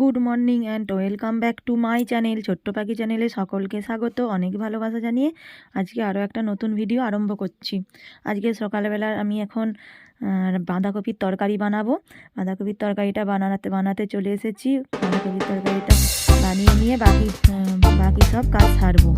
Good morning and welcome back to my channel, Chhotto Pakhi চ্যানেলে সকলকে স্বাগত। অনেক ভালোবাসা জানিয়ে আজকে আরও একটা নতুন ভিডিও আরম্ভ করছি। আজকে সকালবেলা আমি এখন বাঁধাকপির তরকারি বানাবো। বাঁধাকপির তরকারিটা বানাতে বানাতে চলে এসেছি। বাঁধাকপির তরকারিটা বানিয়ে নিয়ে বাকি বাকি সব কাজ সারবো।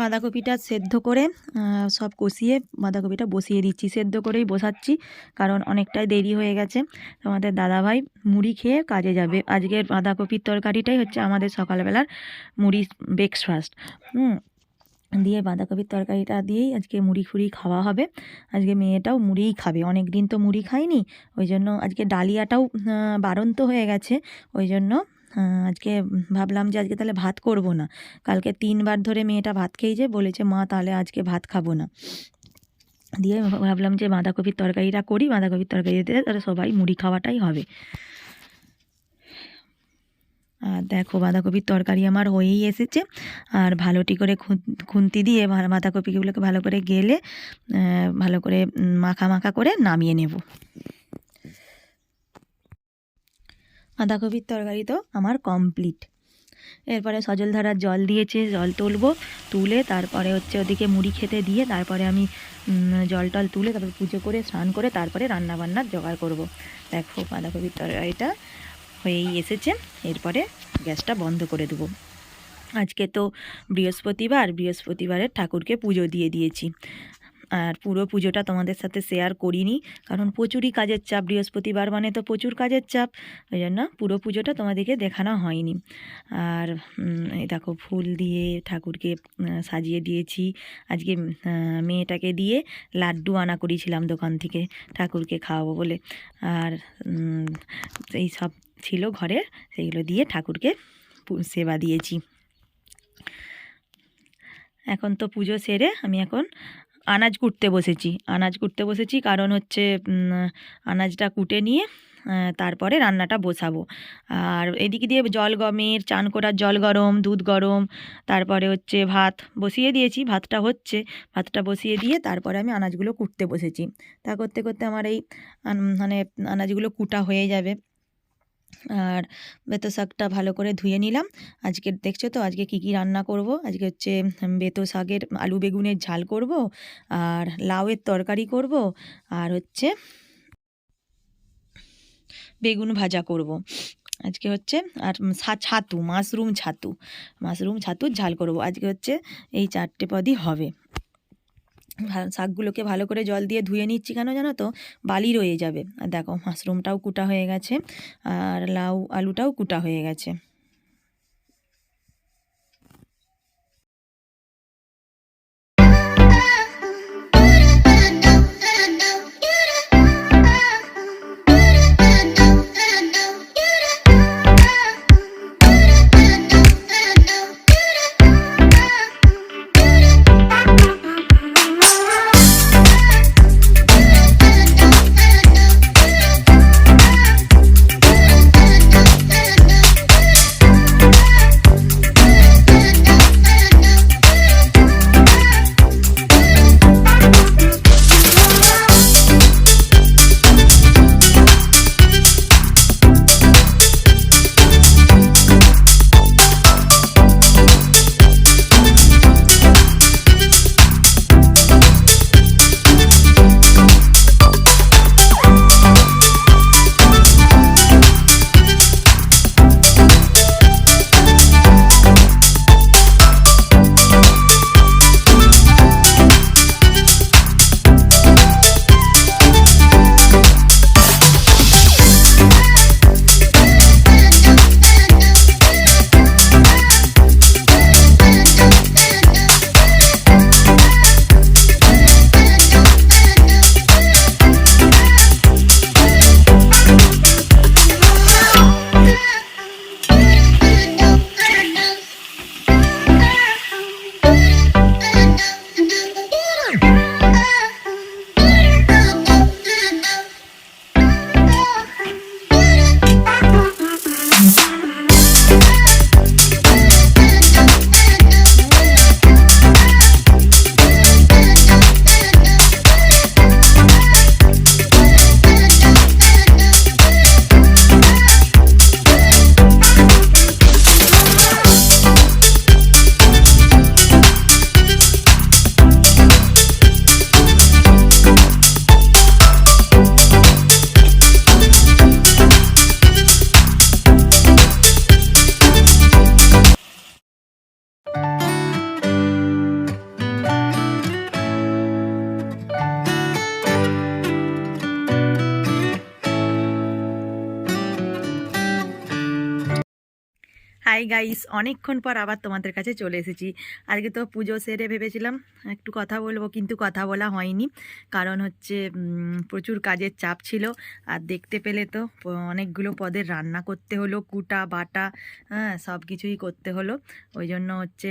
বাঁধাকপিটা সেদ্ধ করে সব কষিয়ে বাঁধাকপিটা বসিয়ে দিচ্ছি। সেদ্ধ করেই বসাচ্ছি, কারণ অনেকটাই দেরি হয়ে গেছে। আমাদের দাদাভাই মুড়ি খেয়ে কাজে যাবে। আজকের বাঁধাকপির তরকারিটাই হচ্ছে আমাদের সকালবেলার মুড়ি ব্রেকফাস্ট হুম, দিয়ে বাঁধাকপির তরকারিটা দিয়েই আজকে মুড়ি ফুড়ি খাওয়া হবে। আজকে মেয়েটাও মুড়িই খাবে। অনেক দিন তো মুড়ি খায়নি, ওই জন্য আজকে ডালিয়াটাও বারন্ত হয়ে গেছে, ওই জন্য আজকে ভাবলাম যে আজকে তাহলে ভাত করব না। কালকে তিনবার ধরে মেয়েটা ভাত খেয়েছে, বলেছে, মা, তাহলে আজকে ভাত খাব না। দিয়ে ভাবলাম যে বাঁধাকপির তরকারিটা করি, বাঁধাকপির তরকারি দিয়ে তাহলে সবাই মুড়ি খাওয়াটাই হবে। আর দেখো, বাঁধাকপির তরকারি আমার হয়েই এসেছে। আর ভালোটি করে খুন- খুন্তি দিয়ে বাঁধাকপিগুলোকে ভালো করে গেলে ভালো করে মাখা মাখা করে নামিয়ে নেব। বাঁধাকপির তরকারি তো আমার কমপ্লিট এরপরে সজল ধারার জল দিয়েছে, জল তুলবো, তুলে তারপরে হচ্ছে ওদিকে মুড়ি খেতে দিয়ে তারপরে আমি জল টল তুলে তারপরে পুজো করে, স্নান করে তারপরে রান্না বান্নার জোগাড় করব। দেখো বাঁধাকপির তরকারিটা হয়েই এসেছে, এরপরে গ্যাসটা বন্ধ করে দেবো। আজকে তো বৃহস্পতিবার, বৃহস্পতিবারের ঠাকুরকে পুজো দিয়ে দিয়েছি। আর পুরো পুজোটা তোমাদের সাথে শেয়ার করিনি, কারণ প্রচুরই কাজের চাপ, বৃহস্পতিবার মানে তো প্রচুর কাজের চাপ, ওই জন্য পুরো পুজোটা তোমাদেরকে দেখানো হয়নি। আর দেখো ফুল দিয়ে ঠাকুরকে সাজিয়ে দিয়েছি, আজকে মেয়েটাকে দিয়ে লাড্ডু আনা করেছিলাম দোকান থেকে ঠাকুরকে খাওয়াবো বলে। আর এই সব ছিল ঘরের সেইগুলো দিয়ে ঠাকুরকে সেবা দিয়েছি। এখন তো পুজো সেরে আমি এখন আনাজ কুটতে বসেছি। আনাজ কুটতে বসেছি কারণ হচ্ছে আনাজটা কুটে নিয়ে তারপরে রান্নাটা বসাবো। আর এদিকে দিয়ে জল গমের, চান করার জল গরম, দুধ গরম, তারপরে হচ্ছে ভাত বসিয়ে দিয়েছি, ভাতটা হচ্ছে, ভাতটা বসিয়ে দিয়ে তারপরে আমি আনাজগুলো কুটতে বসেছি। তা করতে করতে আমার এই মানে আনাজগুলো কুটা হয়ে যাবে। আর বেতো শাকটা ভালো করে ধুয়ে নিলাম। আজকে দেখছ তো, আজকে কি কি রান্না করব? আজকে হচ্ছে বেতো শাকের আলু বেগুনের ঝাল করব আর লাউয়ের তরকারি করব আর হচ্ছে বেগুন ভাজা করব। আজকে হচ্ছে আর ছাতু, মাশরুম ছাতু, মাশরুম ছাতুর ঝাল করব। আজকে হচ্ছে এই চারটে পদই হবে। শাকগুলোকে ভালো করে জল দিয়ে ধুয়ে নিচ্ছি কেন জানো তো? বালি রয়ে যাবে। আর দেখো, মাশরুমটাও কুটা হয়ে গেছে, আর লাউ আলুটাও কুটা হয়ে গেছে। হাই গাইস অনেকক্ষণ পর আবার তোমাদের কাছে চলে এসেছি। আজকে তো পুজো সেরে ভেবেছিলাম, একটু কথা বলব, কিন্তু কথা বলা হয়নি। কারণ হচ্ছে প্রচুর কাজের চাপ ছিল। আর দেখতে পেলে তো অনেকগুলো পদের রান্না করতে হলো, কুটা, বাটা হ্যাঁ সব কিছুই করতে হলো। ওই জন্য হচ্ছে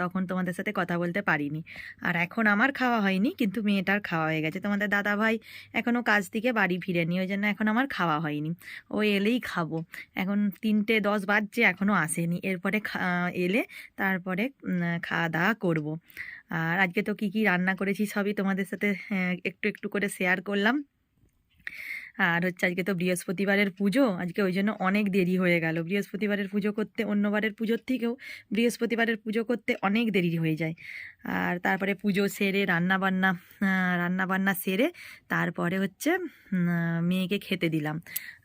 তখন তোমাদের সাথে কথা বলতে পারিনি। আর এখন আমার খাওয়া হয়নি, কিন্তু মেয়েটার খাওয়া হয়ে গেছে। তোমাদের দাদা ভাই এখনও কাজ থেকে বাড়ি ফিরেনি, ওই জন্য এখন আমার খাওয়া হয়নি। ও এলেই খাব। এখন তিনটে দশ বাজছে এখনও আসেনি। এরপরে এলে তারপরে খাওয়া দাওয়া করব। আর আজকে তো কী কী রান্না করেছি সবই তোমাদের সাথে একটু একটু করে শেয়ার করলাম। আর হচ্ছে আজকে তো বৃহস্পতিবারের পুজো, আজকে ওই জন্য অনেক দেরি হয়ে গেল। বৃহস্পতিবারের পুজো করতে, অন্যবারের পুজোর থেকেও বৃহস্পতিবারের পুজো করতে অনেক দেরি হয়ে যায়। আর তারপরে পুজো সেরে, রান্নাবান্না রান্নাবান্না বান্না সেরে তারপরে হচ্ছে মেয়েকে খেতে দিলাম।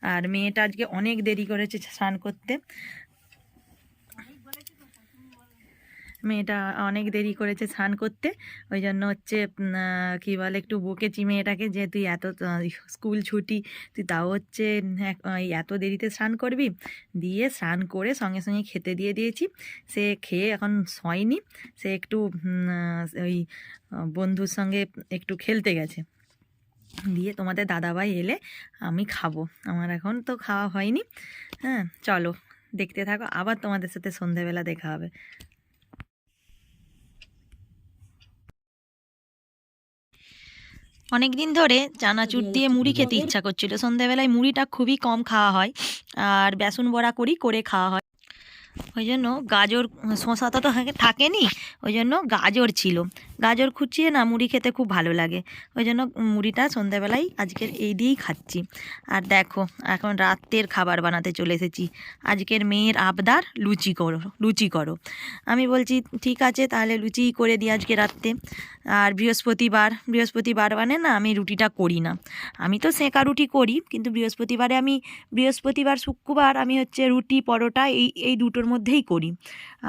আর মেয়েটা আজকে অনেক দেরি করেছে স্নান করতে। মেয়েটা অনেক দেরি করেছে স্নান করতে। ওই জন্য হচ্ছে কী বলে, একটু বকেছি মেয়েটাকে যে তুই এত স্কুল ছুটি, তুই তাও হচ্ছে এত দেরিতে স্নান করবি? দিয়ে স্নান করে সঙ্গে সঙ্গে খেতে দিয়ে দিয়েছি। সে খেয়ে এখন শয়নি। সে একটু ওই বন্ধুর সঙ্গে একটু খেলতে গেছে। দিয়ে তোমাদের দাদাভাই এলে আমি খাব। আমার এখন তো খাওয়া হয়নি। হ্যাঁ চলো, দেখতে থাকো। আবার তোমাদের সাথে সন্ধেবেলা দেখা হবে। অনেক দিন ধরে চানাচুর দিয়ে মুড়ি খেতে ইচ্ছা করছিল। সন্ধ্যাবেলায় মুড়িটা খুবই কম খাওয়া হয় আর বেসন বড়া করি করে খাওয়া হয়। ওই জন্য গাজর শশাটা তো থাকেনি। ওই জন্য গাজর ছিল। গাজর খুঁচিয়ে না, মুড়ি খেতে খুব ভালো লাগে। ওই জন্য মুড়িটা সন্ধ্যাবেলায় আজকের এই দিয়েই খাচ্ছি। আর দেখো, এখন রাতের খাবার বানাতে চলে এসেছি। আজকের মেয়ের আবদার, লুচি করো লুচি করো। আমি বলছি, ঠিক আছে, তাহলে লুচিই করে দিই আজকে রাত্রে। আর বৃহস্পতিবার বৃহস্পতিবার মানে না, আমি রুটিটা করি না। আমি তো সেঁকা রুটি করি, কিন্তু বৃহস্পতিবারে আমি, বৃহস্পতিবার, শুক্রবার আমি হচ্ছে রুটি, পরোটা, এই এই দুটোর মধ্যেই করি।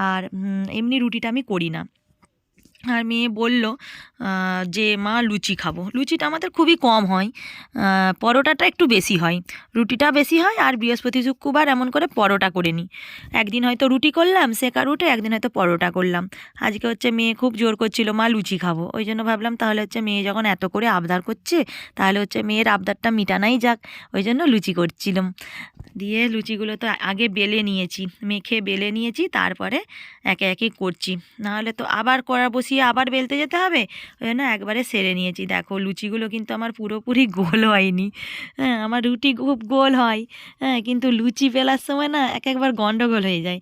আর এমনি রুটিটা আমি করি না। আর মেয়ে বলল যে মা লুচি খাব। লুচিটা আমাদের খুবই কম হয়। পরোটাটা একটু বেশি হয়। রুটিটা বেশি হয় আর বৃহস্পতি, শুক্রবার এমন করে পরোটা করে নিই। একদিন হয়তো রুটি করলাম সেকা রুটে একদিন হয়তো পরোটা করলাম। আজকে হচ্ছে মেয়ে খুব জোর করছিল, মা, লুচি খাব। ওই জন্য ভাবলাম, তাহলে হচ্ছে মেয়ে যখন এত করে আবদার করছে, তাহলে হচ্ছে মেয়ের আবদারটা মিটানাই যাক। ওই জন্য লুচি করছিলাম। দিয়ে লুচিগুলো তো আগে বেলে নিয়েছি, মেখে বেলে নিয়েছি, তারপরে একে একে করছি। নাহলে তো আবার করা বসিয়ে আবার বেলতে যেতে হবে? ওই জন্য একবারে সেরে নিয়েছি। দেখো লুচিগুলো কিন্তু আমার পুরোপুরি গোল হয়নি। হ্যাঁ আমার রুটি খুব গোল হয়। হ্যাঁ কিন্তু লুচি বেলার সময় না এক একবার গন্ডগোল হয়ে যায়।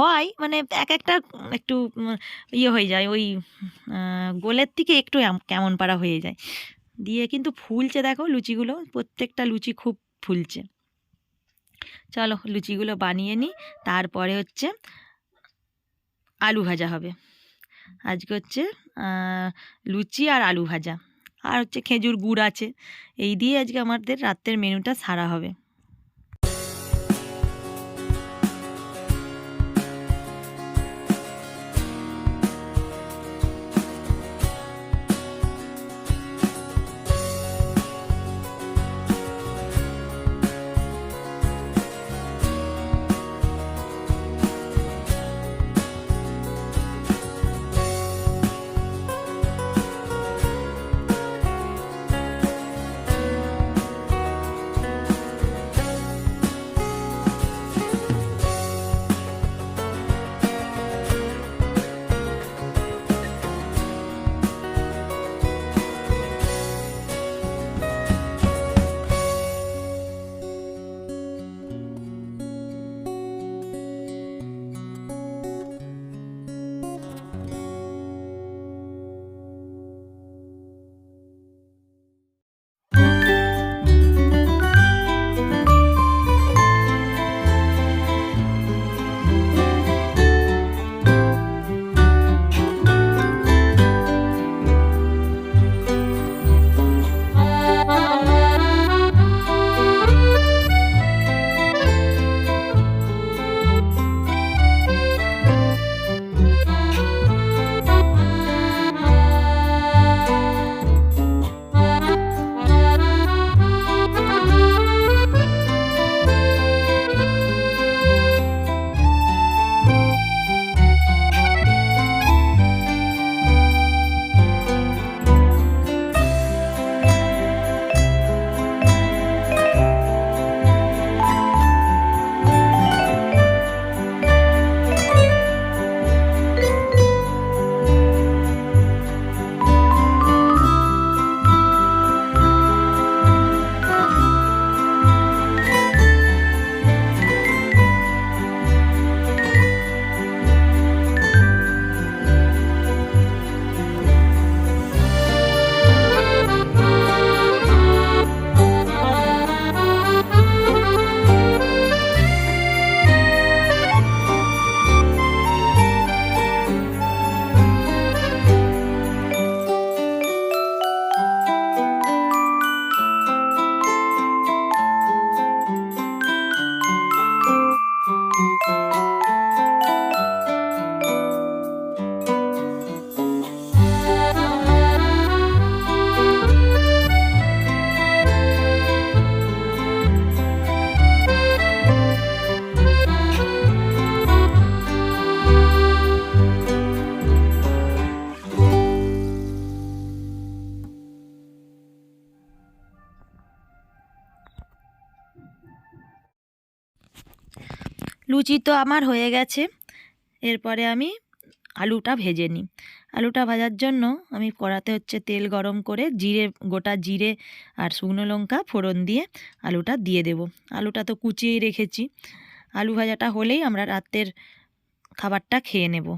হয় মানে এক একটা একটু ইয়ে হয়ে যায়। ওই গোলের থেকে একটু কেমন পারা হয়ে যায়। দিয়ে কিন্তু ফুলছে দেখো লুচিগুলো। প্রত্যেকটা লুচি খুব ফুলছে। চলো লুচিগুলো বানিয়ে নিই। তারপরে হচ্ছে আলু ভাজা হবে। আজকে হচ্ছে লুচি আর আলু ভাজা। আর হচ্ছে খেজুর গুড় আছে। এই দিয়ে আজকে আমাদের রাত্রের মেনুটা সারা হবে। লুচি তো আমার হয়ে গেছে। এরপরে আমি আলুটা ভেজে নিই। আলুটা ভাজার জন্য আমি কড়াতে হচ্ছে তেল গরম করে জিরে, গোটা জিরে আর শুকনো লঙ্কা ফোড়ন দিয়ে আলুটা দিয়ে দেব। আলুটা তো কুচিয়েই রেখেছি। আলু ভাজাটা হলেই আমরা রাতের খাবারটা খেয়ে নেব।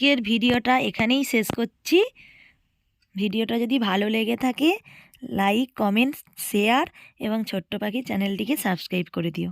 আজকের ভিডিওটা এখানেই শেষ করছি। ভিডিওটা যদি ভালো লেগে থাকে লাইক কমেন্ট শেয়ার এবং ছোট্ট পাখি চ্যানেলটিকে সাবস্ক্রাইব করে দিও।